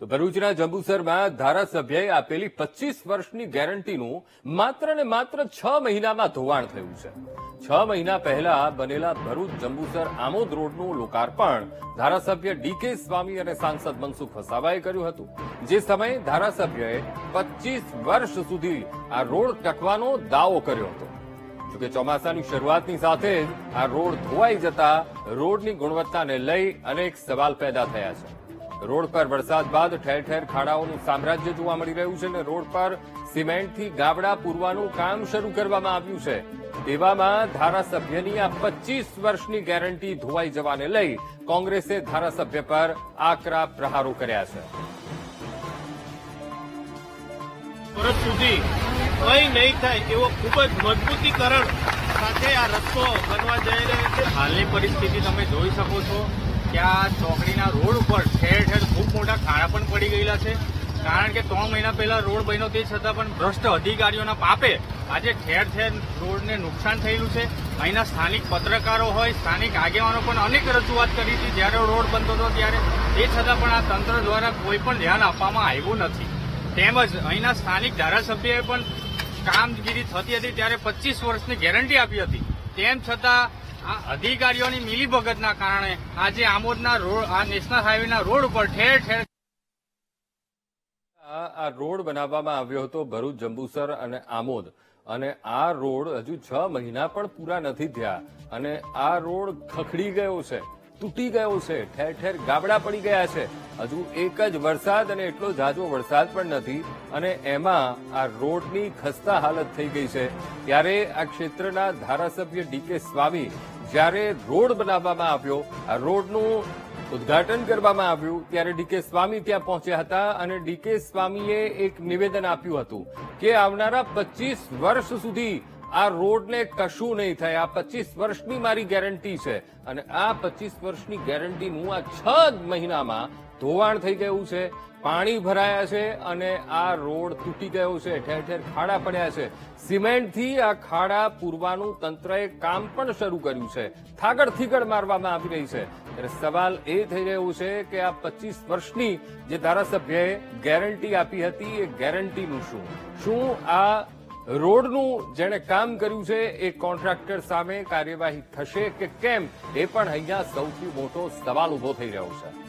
તો ભરૂચના જંબુસરમાં ધારાસભ્યએ આપેલી પચીસ વર્ષની ગેરંટીનું માત્ર ને માત્ર છ મહિનામાં ધોવાણ થયું છે. છ મહિના પહેલા બનેલા ભરૂચ જંબુસર આમોદ રોડનું લોકાર્પણ ધારાસભ્ય ડીકે સ્વામી અને સાંસદ મનસુખ વસાવાએ કર્યું હતું. જે સમયે ધારાસભ્યએ પચીસ વર્ષ સુધી આ રોડ ટકવાનો દાવો કર્યો હતો. જોકે ચોમાસાની શરૂઆતની સાથે જ આ રોડ ધોવાઈ જતા રોડની ગુણવત્તાને લઈ અનેક સવાલ પેદા થયા છે. રોડ પર વરસાદ બાદ ઠેર ઠેર ખાડાઓનું સામ્રાજ્ય જોવા મળી રહ્યું છે અને રોડ પર સિમેન્ટથી ગાબડા પૂરવાનું કામ શરૂ કરવામાં આવ્યું છે. તેવામાં ધારાસભ્યની આ પચીસ વર્ષની ગેરંટી ધોવાઈ જવાને લઈ કોંગ્રેસે ધારાસભ્ય પર આકરા પ્રહારો કર્યા છે. વર્ષ સુધી કંઈ નહીં થાય એવો ખૂબ જ મજબૂતીકરણ સાથે આ રસ્તો બનવા જઈ રહ્યો છે. હાલની પરિસ્થિતિ તમે જોઈ શકો છો કે આ ચોકડીના રોડ ઉપર ખૂબ મોટા ખાડા પણ પડી ગયેલા છે. કારણ કે ત્રણ મહિના પહેલા રોડ બન્યો તે છતાં પણ ભ્રષ્ટ અધિકારીઓના પાપે આજે ઠેર ઠેર રોડને નુકસાન થયેલું છે. અહીંના સ્થાનિક પત્રકારો હોય, સ્થાનિક આગેવાનો પણ અનેક રજૂઆત કરી હતી. જ્યારે રોડ બનતો હતો ત્યારે તે છતાં પણ આ તંત્ર દ્વારા કોઈ પણ ધ્યાન આપવામાં આવ્યું નથી. તેમજ અહીંના સ્થાનિક ધારાસભ્યએ પણ કામગીરી થતી હતી ત્યારે પચીસ વર્ષની ગેરંટી આપી હતી. તેમ છતાં આ અધિકારીઓની મિલીભગતના કારણે આજે આમોદના રોડ, આ નેશનલ હાઈવેના રોડ ઉપર ઠેર ઠેર આ રોડ બનાવવામાં આવ્યો હતો ભરૂચ, જંબુસર અને આમોદ. અને આ રોડ હજુ છ મહિના પણ પૂરા નથી થયા. અને આ રોડ ખખડી ગયો છે. તૂટી ગયો છે. ઠેર ઠેર ગાબડા પડી ગયા છે. હજુ એક જ વરસાદ અને એટલો જાજો વરસાદ પણ નથી અને એમાં આ રોડની ખસ્તા હાલત થઈ ગઈ છે. ત્યારે આ ક્ષેત્રના ધારાસભ્ય ડીકે સ્વામી જ્યારે રોડ બનાવવામાં આવ્યો, આ રોડનું ઉદ્ઘાટન કરવામાં આવ્યું, ત્યારે ડીકે સ્વામી ત્યાં પહોંચ્યા હતા અને ડીકે સ્વામીએ એક નિવેદન આપ્યું હતું કે આવનારા પચીસ વર્ષ સુધી આ રોડને કશું નહીં થાય. આ પચીસ વર્ષની મારી ગેરંટી છે. અને આ પચીસ વર્ષની ગેરંટીનું આ છ મહિનામાં ધોવાણ થઈ ગયું છે, પાણી ભરાયા છે અને આ રોડ તૂટી ગયો છે. ઠેર ઠેર ખાડા પડ્યા છે. સિમેન્ટથી આ ખાડા પૂરવાનું તંત્રએ કામ પણ શરૂ કર્યું છે. થાગડ થીગડ મારવામાં આવી રહી છે. ત્યારે સવાલ એ થઈ રહ્યો છે કે આ પચીસ વર્ષની જે ધારાસભ્યએ ગેરંટી આપી હતી, એ ગેરંટીનું શું? શું આ રોડનું જેણે કામ કર્યું છે, એ કોન્ટ્રાક્ટર સામે કાર્યવાહી થશે કે કેમ, એ પણ અહીંયા સૌથી મોટો સવાલ ઊભો થઈ રહ્યો છે.